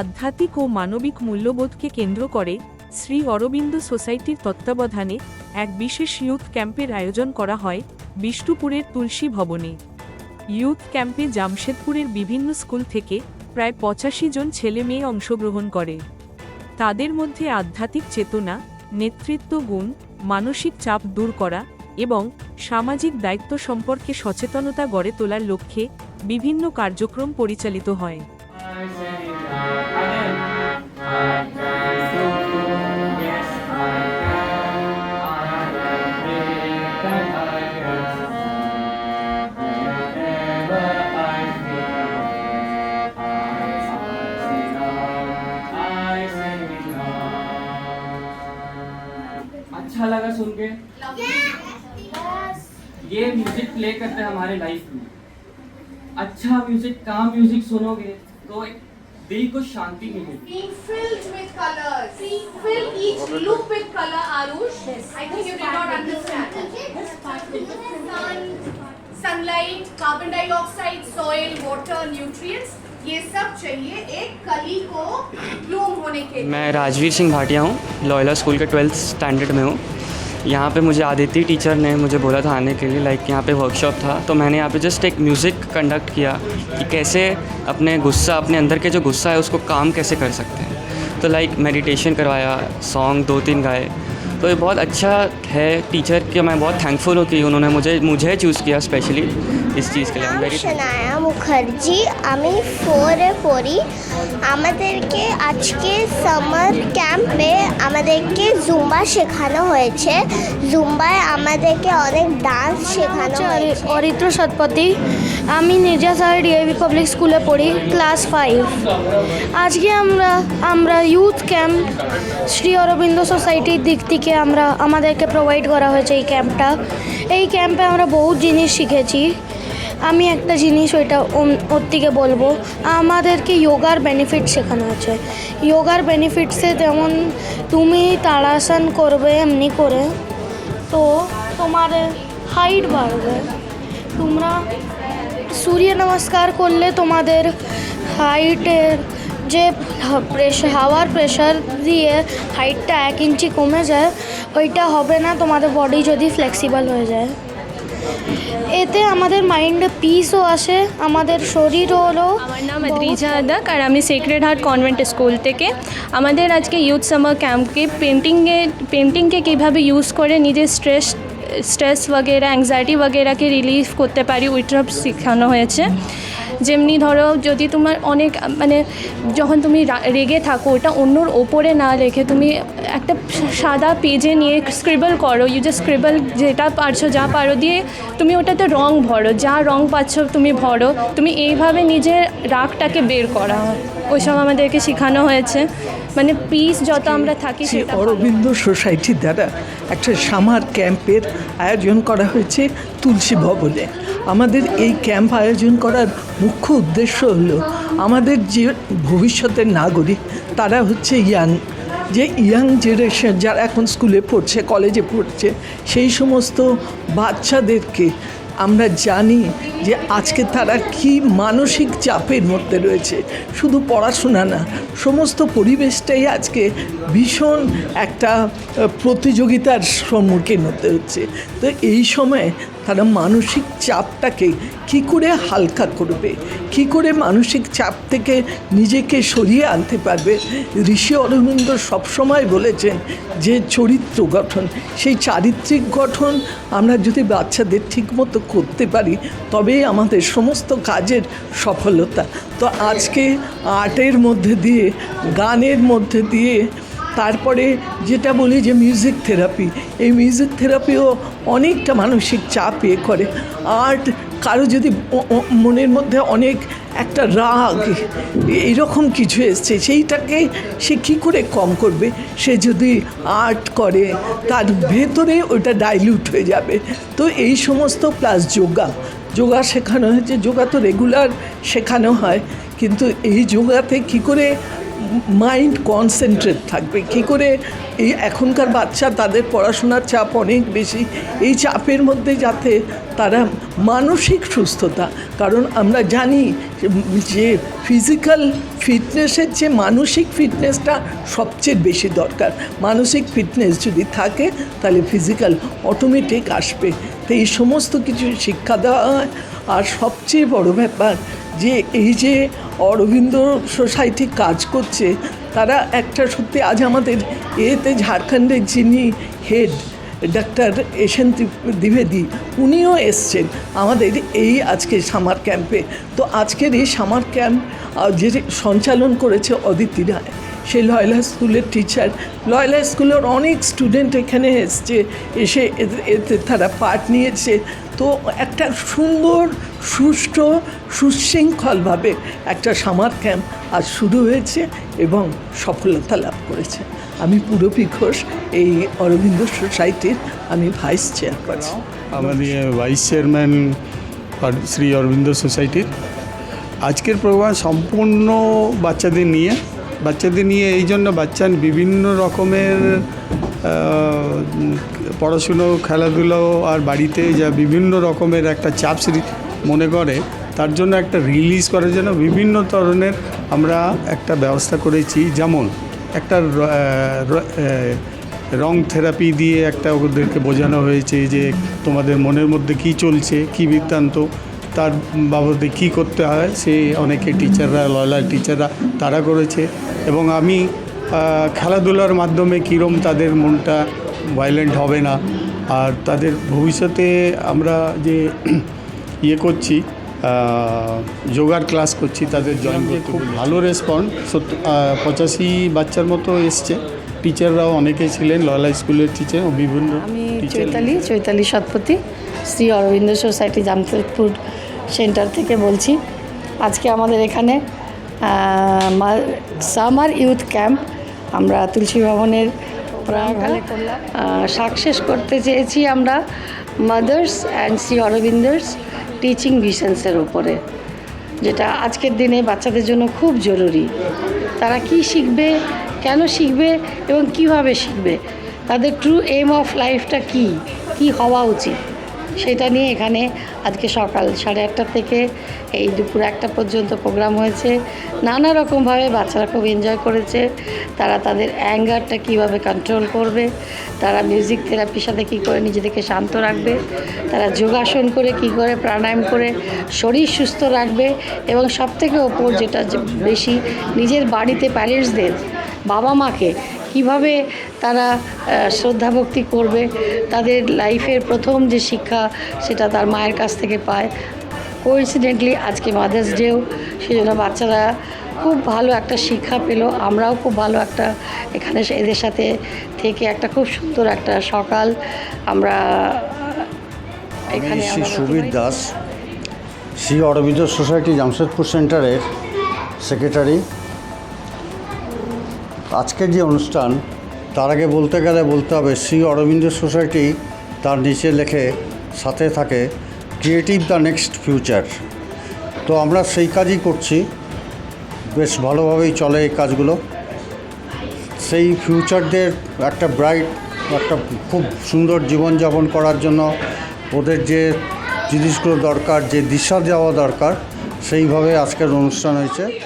আধ্যাত্মিক ও মানবিক মূল্যবোধকে কেন্দ্র করে শ্রী অরবিন্দ সোসাইটির তত্ত্বাবধানে এক বিশেষ ইউথ ক্যাম্পের আয়োজন করা হয় বিষ্ণুপুরের তুলসী ভবনে। ইউথ ক্যাম্পে জামশেদপুরের বিভিন্ন স্কুল থেকে প্রায় পঁচাশি জন ছেলে মেয়ে অংশগ্রহণ করে। তাদের মধ্যে আধ্যাত্মিক চেতনা, নেতৃত্ব গুণ, মানসিক চাপ দূর করা এবং সামাজিক দায়িত্ব সম্পর্কে সচেতনতা গড়ে তোলার লক্ষ্যে বিভিন্ন কার্যক্রম পরিচালিত হয়। ये म्यूज़िक प्ले करता है हमारे लाइफ में। अच्छा म्यूज़िक कहा म्यूज़िक सुनोगे तो एक दिल को शांति सनलाइट मैं राजवीर सिंह भाटिया हूँ लॉयला स्कूल के ट्वेल्थ स्टैंडर्ड में हूँ। यहाँ पे मुझे आदित्य टीचर ने मुझे बोला था आने के लिए लाइक यहाँ पे वर्कशॉप था। तो मैंने यहाँ पे जस्ट एक म्यूज़िक कंडक्ट किया कि कैसे अपने गुस्सा, अपने अंदर के जो गुस्सा है, उसको काम कैसे कर सकते हैं। तो लाइक मेडिटेशन करवाया सॉन्ग दो तीन गाए। तो ये बहुत अच्छा है टीचर के मैं बहुत थैंकफुल हूँ कि उन्होंने मुझे मुझे चूज़ किया स्पेशली इस चीज़ के लिए নাম वेरी সোনায়া মুখার্জি আমি ফোরে পড়ি আমাদেরকে আজকে সামার ক্যাম্পে আমাদেরকে জুম্বা শেখানো হয়েছে জুম্বায় আমাদেরকে অনেক ডান্স শেখানো হয়েছে। অরিত্র সৎপতি আমি নির্যাসার ডিআইভি পাবলিক স্কুলে পড়ি ক্লাস ফাইভ আজকে আমরা আমরা ইউথ ক্যাম্প শ্রী অরবিন্দ সোসাইটির দিক থেকে আমরা আমাদেরকে প্রোভাইড করা হয়েছে এই ক্যাম্পটা এই ক্যাম্পে আমরা বহু জিনিস শিখেছি। আমি একটা জিনিস ওইটা ওর থেকে বলব। আমাদেরকে যোগার বেনিফিট শেখানো হয়েছে। যোগার বেনিফিটসে যেমন তুমি তাড়াসন করবে এমনি করে। তো তোমার হাইট বাড়বে। তোমরা সূর্য নমস্কার করলে তোমাদের হাইটের যে প্রেশার হাওয়ার প্রেশার দিয়ে হাইটটা এক ইঞ্চি কমে যায়, ওইটা হবে না, তোমাদের বডি যদি ফ্লেক্সিবল হয়ে যায়। এতে আমাদের মাইন্ড পিসও আসে, আমাদের শরীর হলো আমার নাম আদ্রিজা আদাক আর আমি সেক্রেড হার্ট কনভেন্ট স্কুল থেকে। আমাদের আজকে ইউথ সামার ক্যাম্পকে পেন্টিংয়ে পেন্টিংকে কীভাবে ইউজ করে নিজের স্ট্রেস স্ট্রেস বগেরা অ্যাংজাইটি ওগেরাকে রিলিফ করতে পারি ওইটা শেখানো হয়েছে। যেমনি ধরো যদি তোমার অনেক মানে যখন তুমি রেগে থাকো, ওটা অন্যর ওপরে না রেখে তুমি একটা সাদা পেজে নিয়ে স্ক্রিবল করো ইউ যে স্ক্রিবল যেটা পারছ, যা পারো দিয়ে তুমি ওটাতে রং ভরো, যা রং পাচ্ছ তুমি ভরো, তুমি এইভাবে নিজের রাগটাকে বের করা ওইসব আমাদেরকে শেখানো হয়েছে। মানে পিস যত আমরা থাকি সেটা অরবিন্দ সোসাইটি দ্বারা একটা সামার ক্যাম্পের আয়োজন করা হয়েছে তুলসী ভবনে। আমাদের এই ক্যাম্প আয়োজন করার মুখ্য উদ্দেশ্য হলো আমাদের যে ভবিষ্যতের নাগরিক তারা হচ্ছে ইয়াং। যে ইয়াং জেনারেশন যারা এখন স্কুলে পড়ছে কলেজে পড়ছে সেই সমস্ত বাচ্চাদেরকে আমরা জানি যে আজকে তারা কি মানসিক চাপের মধ্যে রয়েছে। শুধু পড়াশোনা না, সমস্ত পরিবেশটাই আজকে ভীষণ একটা প্রতিযোগিতার সম্মুখীন হতে হচ্ছে। তো এই সময় তারা মানসিক চাপটাকে কি করে হালকা করবে? কি করে মানসিক চাপ থেকে নিজেকে সরিয়ে আনতে পারবে? ঋষি অরবিন্দ সবসময় বলেছেন যে চরিত্র গঠন, সেই চারিত্রিক গঠন আমরা যদি বাচ্চাদের ঠিকমতো করতে পারি, তবেই আমাদের সমস্ত কাজের সফলতা। তো আজকে আর্টের মধ্যে দিয়ে, গানের মধ্যে দিয়ে তারপরে যেটা বলি যে মিউজিক থেরাপি এই মিউজিক থেরাপিও অনেকটা মানসিক চাপ এ করে। আর্ট কারও যদি মনের মধ্যে অনেক একটা রাগ, এইরকম কিছু এসছে, সেইটাকে সে কী করে কম করবে? সে যদি আর্ট করে, তার ভেতরে ওটা ডাইলিউট হয়ে যাবে। তো এই সমস্ত প্লাস যোগা। যোগা শেখানো হয়েছে, যোগা তো রেগুলার শেখানো হয়, কিন্তু এই যোগাতে কি করে মাইন্ড কনসেন্ট্রেট থাকবে। কী করে এই এখনকার বাচ্চা তাদের পড়াশোনার চাপ অনেক বেশি। এই চাপের মধ্যে যাতে তারা মানসিক সুস্থতা, কারণ আমরা জানি যে ফিজিক্যাল ফিটনেসের যে মানসিক ফিটনেসটা সবচেয়ে বেশি দরকার। মানসিক ফিটনেস যদি থাকে, তাহলে ফিজিক্যাল অটোমেটিক আসবে। তো এই সমস্ত কিছু শিক্ষা দেওয়া হয়। আর সবচেয়ে বড় ব্যাপার যে, এই যে অরবিন্দ সোসাইটি কাজ করছে তারা একটা সত্যি আজ আমাদের এতে ঝাড়খণ্ডের যিনি হেড ডাক্তার এশন দ্বিবেদী, উনিও এসছেন আমাদের এই আজকে সামার ক্যাম্পে তো আজকের এই সামার ক্যাম্প যে সঞ্চালন করেছে অদিতি রায়, সে লয়লা স্কুলের টিচার লয়লা স্কুলের অনেক স্টুডেন্ট এখানে এসছে, এসে এতে- তারা পাঠ নিয়েছে। তো একটা সুন্দর, সুষ্ঠু, সুশৃঙ্খলভাবে একটা সামার ক্যাম্প আজ শুরু হয়েছে এবং সফলতা লাভ করেছে। আমি পুরপি ঘোষ, এই অরবিন্দ সোসাইটির আমি ভাইস চেয়ারপারসন। আমাদের ভাইস চেয়ারম্যান শ্রী অরবিন্দ সোসাইটির। আজকের প্রোগ্রাম সম্পূর্ণ বাচ্চাদের নিয়ে বাচ্চাদের নিয়ে এই জন্য বাচ্চা বিভিন্ন রকমের পড়াশুনো, খেলাধুলো আর বাড়িতে যা বিভিন্ন রকমের একটা চাপ মনে করে, তার জন্য একটা রিলিজ করার জন্য বিভিন্ন ধরনের আমরা একটা ব্যবস্থা করেছি। যেমন একটা র- থেরাপি দিয়ে একটা ওদেরকে বোঝানো হয়েছে যে তোমাদের মনের মধ্যে কি চলছে, কি বৃত্তান্ত, তার বাবদে কী করতে হয়, সে অনেকে টিচাররা লয়লার টিচাররা তারা করেছে। এবং আমি খেলাধুলার মাধ্যমে কীরম তাদের মনটা ভায়োলেন্ট হবে না? আর তাদের ভবিষ্যতে আমরা যে ইয়ে করছি যোগার ক্লাস করছি তাদের জয়েন করতে খুব ভালো রেসপন্স সত্তর পঁচাশি বাচ্চার মতো এসছে। টিচাররাও অনেকে ছিলেন লয়লা স্কুলের টিচার ও বিভিন্ন আমি চৈতালি চৈতালি সৎপতি শ্রী অরবিন্দ সোসাইটি জামশেদপুর সেন্টার থেকে বলছি। আজকে আমাদের এখানে সামার ইউথ ক্যাম্প আমরা তুলসী ভবনের সাকসেস করতে চেয়েছি আমরা mother's and Shri Aurobindo's teaching ভিশনসের উপরে, যেটা আজকের দিনে বাচ্চাদের জন্য খুব জরুরি। তারা কি শিখবে, কেন শিখবে এবং কীভাবে শিখবে, তাদের ট্রু এম অফ লাইফটা কি কি হওয়া উচিত? সেটা নিয়ে এখানে আজকে সকাল সাড়ে আটটা থেকে এই দুপুর একটা পর্যন্ত প্রোগ্রাম হয়েছে। নানা রকমভাবে বাচ্চারা খুব এনজয় করেছে। তারা তাদের অ্যাঙ্গারটা কীভাবে কন্ট্রোল করবে? তারা মিউজিক থেরাপির সাথে কী করে নিজেদেরকে শান্ত রাখবে? তারা যোগাসন করে কি করে প্রাণায়াম করে শরীর সুস্থ রাখবে? এবং সবথেকে ওপর যেটা বেশি নিজের বাড়িতে প্যারেন্টসদের বাবা মাকে কীভাবে তারা শ্রদ্ধা ভক্তি করবে তাদের লাইফের প্রথম যে শিক্ষা সেটা তার মায়ের কাছ থেকে পায়। কোইন্সিডেন্টলি আজকে মাদার্স ডেও সেই জন্য বাচ্চারা খুব ভালো একটা শিক্ষা পেল। আমরাও খুব ভালো একটা এখানে এদের সাথে থেকে একটা খুব সুন্দর একটা সকাল আমরা এখানে শ্রী সুবীর দাস শ্রী অরবিন্দ সোসাইটি জামশেদপুর সেন্টারের সেক্রেটারি আজকের যে অনুষ্ঠান, তার আগে বলতে গেলে বলতে হবে, শ্রী অরবিন্দ সোসাইটি তার নিচে লেখে, সাথে থাকে, ক্রিয়েটিভ দ্য নেক্সট ফিউচার। তো আমরা সেই কাজই করছি। বেশ ভালোভাবেই চলে এই কাজগুলো। সেই ফিউচারদের একটা ব্রাইট, একটা খুব সুন্দর জীবনযাপন করার জন্য ওদের যে জিনিসগুলো দরকার, যে দিশা দেওয়া দরকার, সেইভাবে আজকের অনুষ্ঠান হয়েছে।